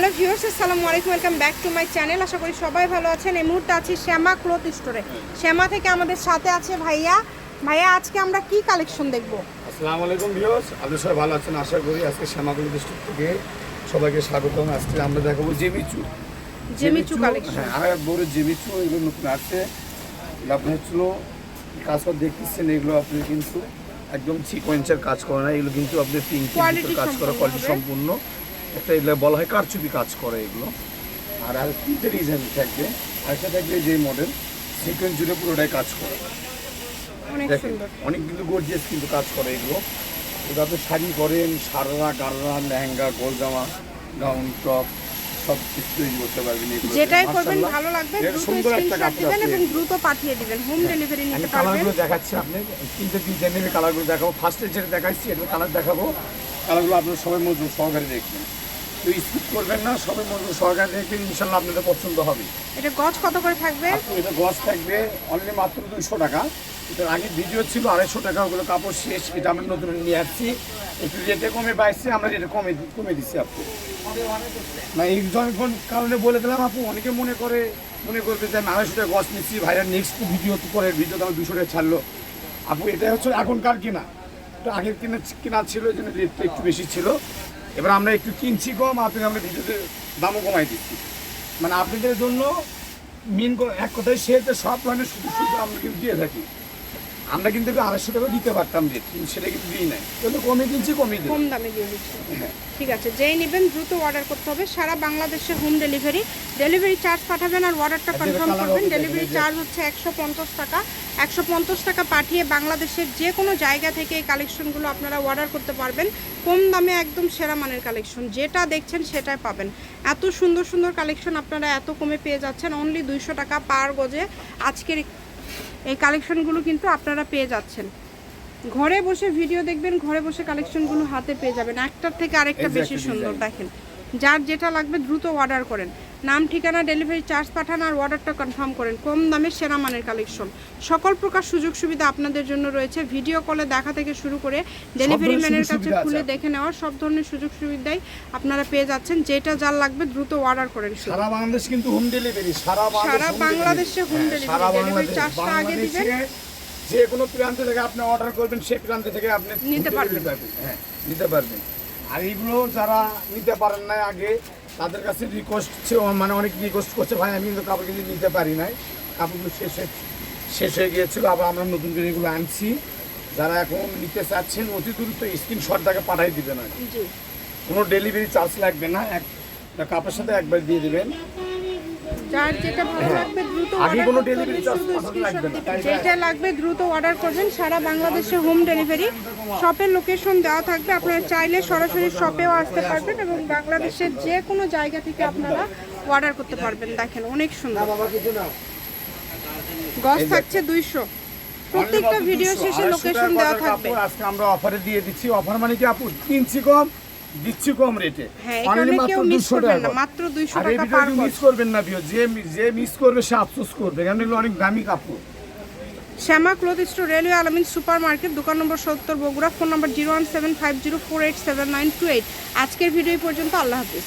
Hello viewers আসসালামু আলাইকুম welcome back to my channel. আশা করি সবাই ভালো আছেন। এই মুহূর্তে আছি শ্যামা ক্লথ স্টোরে। শ্যামা থেকে আমাদের সাথে আছে ভাইয়া। ভাইয়া আজকে আমরা কি কালেকশন দেখব? আসসালামু আলাইকুম ভিউয়ার্স আপনি সবাই ভালো আছেন? আশা করি আজকে শ্যামাগুলি ডিস্ট্রিক্ট থেকে সবাইকে স্বাগতম। আজকে আমরা দেখাবো জেমিচু। জেমিচু কালেকশন। হ্যাঁ আর বড় জেমিচু এগুলো নতুন আছে। আপনি হচ্ছিল কাজ দেখতেছেন এগুলো আপনি কিন্তু একদম সিকোয়েন্সের কাজ করে না এগুলো কিন্তু আপনি পিঙ্ক কাজ করা কোয়ালিটি সম্পূর্ণ। একটা এগুলো বলা হয় কারচুপি কাজ করে এগুলো। আর আর তিনটে ডিজাইন থাকবে? আরেকটা থাকবে যে মডেল সিকোয়েন্স জুড়ে পুরোটাই কাজ করে। অনেক কিন্তু গর্জিয়াস কিন্তু কাজ করে এগুলো। এটা আপনি শাড়ি করেন সাররা গাররা লেহেঙ্গা গোল জামা গাউন টপ সব কিছু তৈরি করতে পারবেন এগুলো যেটাই করবেন ভালো লাগবে সুন্দর একটা দিবেন এবং দ্রুত পাঠিয়ে দিবেন হোম ডেলিভারি নিতে পারবেন। কালারগুলো দেখাচ্ছি আপনি তিনটে নেমে কালারগুলো দেখাবো। ফার্স্টে যেটা দেখাচ্ছি এটা কালার দেখাবো। কালারগুলো আপনার সবাই মজুর সহকারে দেখবেন। তো স্কিপ করবেন না সবাই মজুর সহকারে দেখবেন ইনশাল্লাহ আপনাদের পছন্দ হবে। এটা গজ কত করে থাকবে? এটা গজ থাকবে অনলি মাত্র দুইশো টাকা। এটার আগে ভিডিও ছিল আড়াইশো টাকা ওগুলো কাপড় শেষ এটা আমরা নতুন নিয়ে আসছি। একটু রেটে কমে পাইছি আমরা রেটে কমে কমে দিচ্ছি আপু। না এই যখন কারণে বলে দিলাম আপু অনেকে মনে করে মনে করবে যে আমি আড়াইশো টাকা গজ নিচ্ছি ভাইরা নেক্সট ভিডিও পরে ভিডিওতে আমার দুশো টাকা ছাড়লো। আপু এটা হচ্ছে এখনকার কেনা তো আগের কিনে কেনা ছিল, এই জন্য রেটটা একটু বেশি ছিল। এবার আমরা একটু কিনছি কম আপনি আমরা ভিডিওতে দামও কমাই দিচ্ছি। মানে আপনাদের জন্য মেন এক কথায় সে সব ধরনের সুযোগ সুবিধা আমরা কিন্তু দিয়ে থাকি। আমরা কিন্তু আড়াইশো টাকা দিতে পারতাম সেটা কিন্তু দিই নাই। কিন্তু কমে কিনছি কমে দিই কম দামে দিয়ে দিচ্ছি। হ্যাঁ। ঠিক আছে যেই নেবেন দ্রুত অর্ডার করতে হবে। সারা বাংলাদেশে হোম ডেলিভারি ডেলিভারি চার্জ পাঠাবেন আর অর্ডারটা কনফার্ম করবেন। ডেলিভারি চার্জ হচ্ছে একশো পঞ্চাশ টাকা। একশো পঞ্চাশ টাকা পাঠিয়ে বাংলাদেশের যে কোনো জায়গা থেকে এই কালেকশনগুলো আপনারা অর্ডার করতে পারবেন। কম দামে একদম সেরা মানের কালেকশন যেটা দেখছেন সেটাই পাবেন। এত সুন্দর সুন্দর কালেকশন আপনারা এত কমে পেয়ে যাচ্ছেন। অনলি দুইশো টাকা পার গজে। আজকের এই- কালেকশনগুলো কিন্তু আপনারা পেয়ে যাচ্ছেন। ঘরে বসে ভিডিও দেখবেন ঘরে বসে কালেকশনগুলো হাতে পেয়ে যাবেন। একটার থেকে আরেকটা বেশি সুন্দর দেখেন। যার যেটা লাগবে দ্রুত অর্ডার করেন। নাম ঠিকানা ডেলিভারি চার্জ পাঠান আর অর্ডারটা কনফার্ম করেন। কম দামে সেরা মানের কালেকশন সকল প্রকার সুযোগ সুবিধা আপনাদের জন্য রয়েছে। ভিডিও কলে দেখা থেকে শুরু করে ডেলিভারি ম্যানের কাছে খুলে দেখে নেওয়ার সব ধরনের সুযোগ সুবিধাই আপনারা পেয়ে যাচ্ছেন। যেটা যার লাগবে দ্রুত অর্ডার করেন সারা বাংলাদেশ কিন্তু হোম ডেলিভারি সারা বাংলাদেশ সারা বাংলাদেশে হোম সারা বাংলাদেশ charge-টা আগে দিবেন। যে কোনো প্রান্ত থেকে আপনি অর্ডার করবেন সেই প্রান্ত থেকে আপনি নিতে পারবেন। হ্যাঁ নিতে পারবেন। আর এইগুলো যারা নিতে পারেন না আগে তাদের কাছে রিকোয়েস্ট মানে অনেক রিকোয়েস্ট করছে ভাই আমি কিন্তু কাপড় কিন্তু নিতে পারি নাই। কাপড়গুলো শেষ হয়ে শেষ হয়ে গিয়েছিল আবার আমরা নতুন করে এগুলো আনছি। যারা এখন নিতে চাচ্ছেন অতি দ্রুত স্ক্রিনশট তাকে পাঠাই দিবেন আর। কোনো ডেলিভারি চার্জ লাগবে না এক কাপড়ের সাথে একবার দিয়ে দিবেন। যার যেটা ভালো লাগবে দ্রুত হ্যাঁ। লাগবে না? যেটা লাগবে দ্রুত অর্ডার করবেন। সারা বাংলাদেশে হোম ডেলিভারি শপের লোকেশন দেওয়া থাকবে। আপনারা চাইলে সরাসরি শপেও আসতে পারবেন এবং বাংলাদেশের যে কোনো জায়গা থেকে আপনারা অর্ডার করতে পারবেন। দেখেন অনেক সুন্দর। গজ থাকছে দুইশো। প্রত্যেকটা ভিডিও শেষে লোকেশন দেওয়া থাকবে। আজকে আমরা অফারে দিয়ে দিচ্ছি। অফার মানে কি আপু? কিনছি কম? দিচ্ছি কম রেটে। অনলি মাত্র কেউ টাকা মাত্র টাকা পার মিস করবেন না যে যে মিস করবে সে আফসোস করবে। কারণ এগুলো অনেক দামি কাপড়। Shyama cloth store railway Alamin super market দোকান নম্বর সত্তর বগুড়া ফোন নম্বর zero one seven five zero four eight seven nine two eight. আজকের ভিডিও পর্যন্ত আল্লাহ হাফিজ।